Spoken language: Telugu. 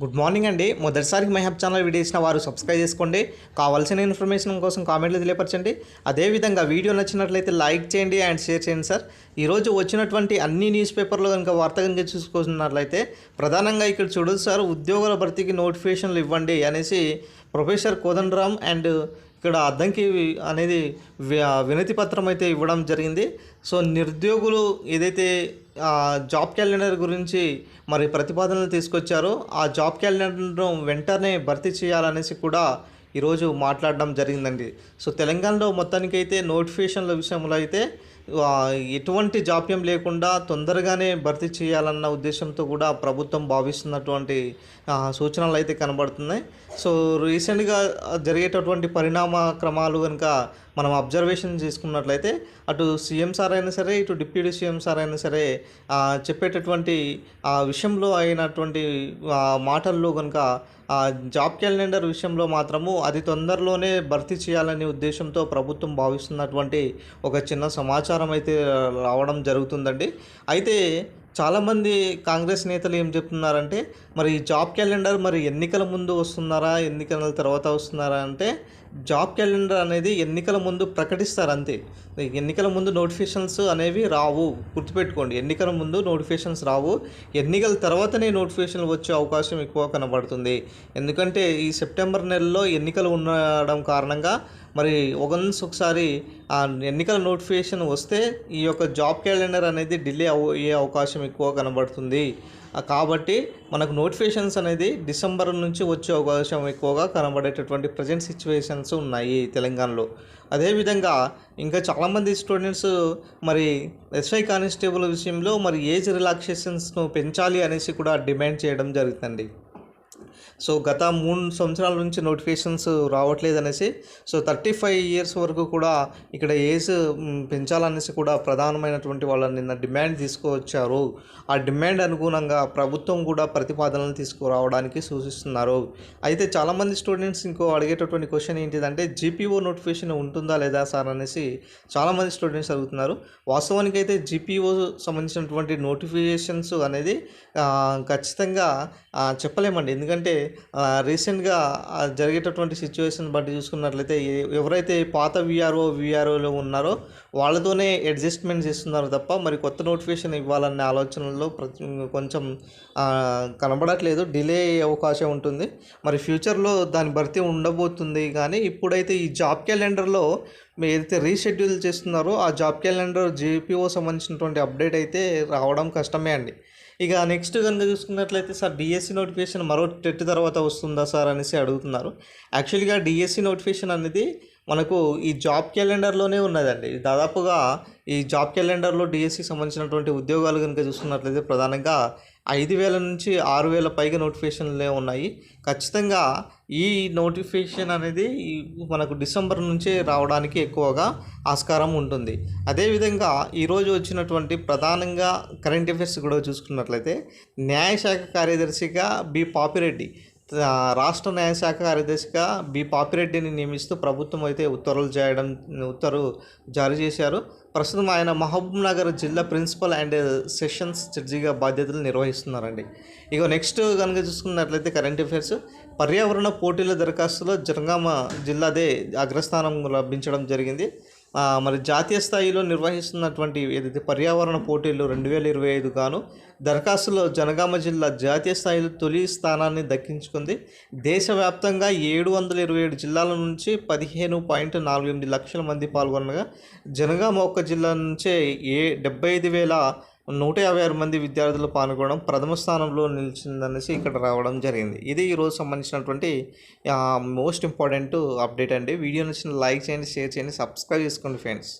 గుడ్ మార్నింగ్ అండి. మొదటిసారికి మైహబ్ ఛానల్ వీడియో ఇచ్చిన వారు సబ్స్క్రైబ్ చేసుకోండి. కావాల్సిన ఇన్ఫర్మేషన్ కోసం కామెంట్లు తెలియపరచండి. అదేవిధంగా వీడియో నచ్చినట్లయితే లైక్ చేయండి అండ్ షేర్ చేయండి సార్ ఈరోజు వచ్చినటువంటి అన్ని న్యూస్ పేపర్లో కనుక వార్త కనుక చూసుకున్నట్లయితే ప్రధానంగా ఇక్కడ చూడదు సార్ ఉద్యోగుల భర్తీకి నోటిఫికేషన్లు ఇవ్వండి అనేసి ప్రొఫెసర్ కోదండరామ్ అండ్ ఇక్కడ అద్దంకి అనేది వినతి పత్రం అయితే ఇవ్వడం జరిగింది. సో నిరుద్యోగులు ఏదైతే జాబ్ క్యాలెండర్ గురించి మరి ప్రతిపాదనలు తీసుకొచ్చారో ఆ జాబ్ క్యాలెండర్ను వెంటనే భర్తీ చేయాలనేసి కూడా ఈరోజు మాట్లాడడం జరిగిందండి. సో తెలంగాణలో మొత్తానికైతే నోటిఫికేషన్ల విషయంలో అయితే ఎటువంటి జాప్యం లేకుండా తొందరగానే భర్తీ చేయాలన్న ఉద్దేశంతో కూడా ప్రభుత్వం భావిస్తున్నటువంటి సూచనలు అయితే కనబడుతున్నాయి. సో రీసెంట్గా జరిగేటటువంటి పరిణామ క్రమాలు కనుక మనం అబ్జర్వేషన్ చేసుకున్నట్లయితే అటు సీఎం సార్ అయినా సరే ఇటు డిప్యూటీ సీఎం సార్ అయినా సరే చెప్పేటటువంటి ఆ విషయంలో అయినటువంటి మాటల్లో కనుక జాబ్ క్యాలెండర్ విషయంలో మాత్రము అది తొందరలోనే భర్తీ చేయాలనే ఉద్దేశంతో ప్రభుత్వం భావిస్తున్నటువంటి ఒక చిన్న సమాచారం అయితే రావడం జరుగుతుందండి. అయితే చాలామంది కాంగ్రెస్ నేతలు ఏం చెప్తున్నారంటే మరి ఈ జాబ్ క్యాలెండర్ మరి ఎన్నికల ముందు వస్తున్నారా ఎన్నికల తర్వాత వస్తున్నారా అంటే జాబ్ క్యాలెండర్ అనేది ఎన్నికల ముందు ప్రకటిస్తారు అంతే. ఎన్నికల ముందు నోటిఫికేషన్స్ అనేవి రావు. గుర్తుపెట్టుకోండి ఎన్నికల ముందు నోటిఫికేషన్స్ రావు. ఎన్నికల తర్వాతనే నోటిఫికేషన్లు వచ్చే అవకాశం ఎక్కువ కనబడుతుంది. ఎందుకంటే ఈ సెప్టెంబర్ నెలలో ఎన్నికలు ఉండడం కారణంగా మరి ఒకన్స్ ఒకసారి ఆ ఎన్నికల నోటిఫికేషన్ వస్తే ఈ యొక్క జాబ్ క్యాలెండర్ అనేది డిలే అయ్యే అవకాశం ఎక్కువ కనబడుతుంది. కాబట్టి మనకు నోటిఫికేషన్స్ అనేది డిసెంబర్ నుంచి వచ్చే అవకాశం ఎక్కువగా కనబడేటటువంటి ప్రజెంట్ సిచ్యువేషన్స్ ఉన్నాయి తెలంగాణలో. అదేవిధంగా ఇంకా చాలామంది స్టూడెంట్స్ మరి ఎస్ఐ కానిస్టేబుల్ విషయంలో మరి ఏజ్ రిలాక్సేషన్స్ను పెంచాలి అనేసి కూడా డిమాండ్ చేయడం జరుగుతుంది సో గత మూడు సంవత్సరాల నుంచి నోటిఫికేషన్స్ రావట్లేదు అనేసి సో థర్టీ ఫైవ్ ఇయర్స్ వరకు కూడా ఇక్కడ ఏజ్ పెంచాలనేసి కూడా ప్రధానమైనటువంటి వాళ్ళని నిన్న డిమాండ్ తీసుకువచ్చారు ఆ డిమాండ్ అనుగుణంగా ప్రభుత్వం కూడా ప్రతిపాదనలు తీసుకురావడానికి సూచిస్తున్నారు. అయితే చాలామంది స్టూడెంట్స్ ఇంకో అడిగేటటువంటి క్వశ్చన్ ఏంటిదంటే జీపీఓ నోటిఫికేషన్ ఉంటుందా లేదా సార్ అనేసి చాలామంది స్టూడెంట్స్ అడుగుతున్నారు. వాస్తవానికి అయితే జీపీఓ సంబంధించినటువంటి నోటిఫికేషన్స్ అనేది ఖచ్చితంగా చెప్పలేమండి. ఎందుకంటే రీసెంట్గా జరిగేటటువంటి సిచ్యువేషన్ బట్టి చూసుకున్నట్లయితే ఎవరైతే పాత విఆర్ఓ విఆర్ఓలో ఉన్నారో వాళ్ళతోనే అడ్జస్ట్మెంట్ చేస్తున్నారు తప్ప మరి కొత్త నోటిఫికేషన్ ఇవ్వాలనే ఆలోచనలో ప్రతి కొంచెం కనబడట్లేదు డిలే అయ్యే అవకాశం ఉంటుంది. మరి ఫ్యూచర్లో దాని భర్తీ ఉండబోతుంది కానీ ఇప్పుడైతే ఈ జాబ్ క్యాలెండర్లో మీరు ఏదైతే రీషెడ్యూల్ చేస్తున్నారో ఆ జాబ్ క్యాలెండర్ జేపీఓ సంబంధించినటువంటి అప్డేట్ అయితే రావడం కష్టమే అండి. ఇక నెక్స్ట్ కనుక చూసుకున్నట్లయితే సార్ డిఎస్సి నోటిఫికేషన్ మరో టెట్ తర్వాత వస్తుందా సార్ అనేసి అడుగుతున్నారు. యాక్చువల్గా డిఎస్సి నోటిఫికేషన్ అనేది మనకు ఈ జాబ్ క్యాలెండర్లోనే ఉన్నదండి. దాదాపుగా ఈ జాబ్ క్యాలెండర్లో డిఎస్సికి సంబంధించినటువంటి ఉద్యోగాలు కనుక చూసుకున్నట్లయితే ప్రధానంగా ఐదు వేల నుంచి ఆరు వేల పైగా నోటిఫికేషన్లే ఉన్నాయి. ఖచ్చితంగా ఈ నోటిఫికేషన్ అనేది మనకు డిసెంబర్ నుంచే రావడానికి ఎక్కువగా ఆస్కారం ఉంటుంది. అదేవిధంగా ఈరోజు వచ్చినటువంటి ప్రధానంగా కరెంట్ అఫైర్స్ కూడా చూసుకున్నట్లయితే న్యాయశాఖ కార్యదర్శిగా బి పాపిరెడ్డి రాష్ట్ర న్యాయశాఖ కార్యదర్శిగా బి. పాపిరెడ్డిని నియమిస్తూ ప్రభుత్వం అయితే ఉత్తర్వులు చేయడం ఉత్తర్వు జారీ చేశారు. ప్రస్తుతం ఆయన మహబూబ్ నగర్ జిల్లా ప్రిన్సిపల్ అండ్ సెషన్స్ జడ్జిగా బాధ్యతలు నిర్వహిస్తున్నారండి. ఇక నెక్స్ట్ కనుక చూసుకున్నట్లయితే కరెంట్ అఫైర్స్. పర్యావరణ పోటీల దరఖాస్తులో జనగామ జిల్లాదే అగ్రస్థానం లభించడం జరిగింది. మరి జాతీయ స్థాయిలో నిర్వహిస్తున్నటువంటి ఏదైతే పర్యావరణ పోటీలు రెండు వేల ఇరవై ఐదు గాను దరఖాస్తులో జనగామ జిల్లా జాతీయ స్థాయిలో తొలి స్థానాన్ని దక్కించుకుంది. దేశవ్యాప్తంగా ఏడు వందల ఇరవై ఏడు జిల్లాల నుంచి పదిహేను పాయింట్ నాలుగు ఎనిమిది లక్షల మంది పాల్గొనగా జనగామ ఒక్క జిల్లా నుంచే ఏ డెబ్బై ఐదు వేల నూట యాభై ఆరు మంది విద్యార్థులు పాల్గొనడం ప్రథమ స్థానంలో నిలిచిందనేసి ఇక్కడ రావడం జరిగింది. ఇది ఈరోజు సంబంధించినటువంటి మోస్ట్ ఇంపార్టెంట్ అప్డేట్ అండి. వీడియో నచ్చిన లైక్ చేయండి షేర్ చేయండి సబ్స్క్రైబ్ చేసుకోండి ఫ్రెండ్స్.